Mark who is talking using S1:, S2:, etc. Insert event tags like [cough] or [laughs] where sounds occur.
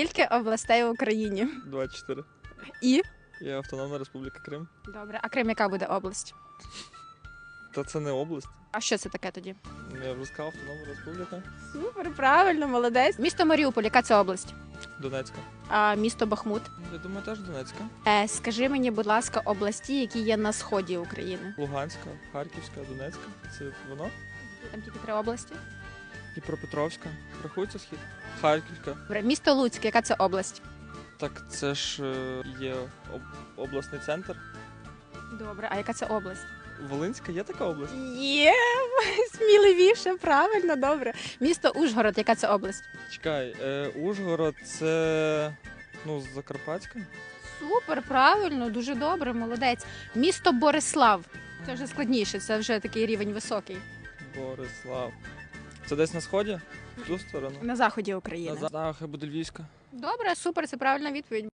S1: Скільки областей в Україні?
S2: 24.
S1: І?
S2: Я Автономна Республіка Крим.
S1: Добре, а Крим яка буде область?
S2: Та це не область.
S1: А що це таке тоді?
S2: Ну, Я вже сказав Автономна Республіка.
S1: Супер, правильно, молодець. Місто Маріуполь, яка це область?
S2: Донецька.
S1: А місто Бахмут.
S2: Я думаю, теж Донецька.
S1: Е, скажи мені, будь ласка, області, які є на сході України.
S2: Луганська, Харківська, Донецька. Це воно?
S1: Там тільки три області.
S2: Дніпропетровська. Рахується схід? Харківська.
S1: Добре, місто Луцьк, яка це область?
S2: Так це ж е, є об- обласний центр.
S1: Добре, а яка це область?
S2: Волинська є така область?
S1: Є [laughs] сміливіше, правильно, добре. Місто Ужгород, яка це область?
S2: Чекай, е, Ужгород це. Ну, Закарпатська.
S1: Супер, правильно, дуже добре, молодець. Місто Борислав. Це вже складніше, це вже такий рівень високий.
S2: Борислав. Це десь на сході? В ту сторону.
S1: На заході України.
S2: На захід буде Львівська.
S1: Добре, супер, це правильна відповідь.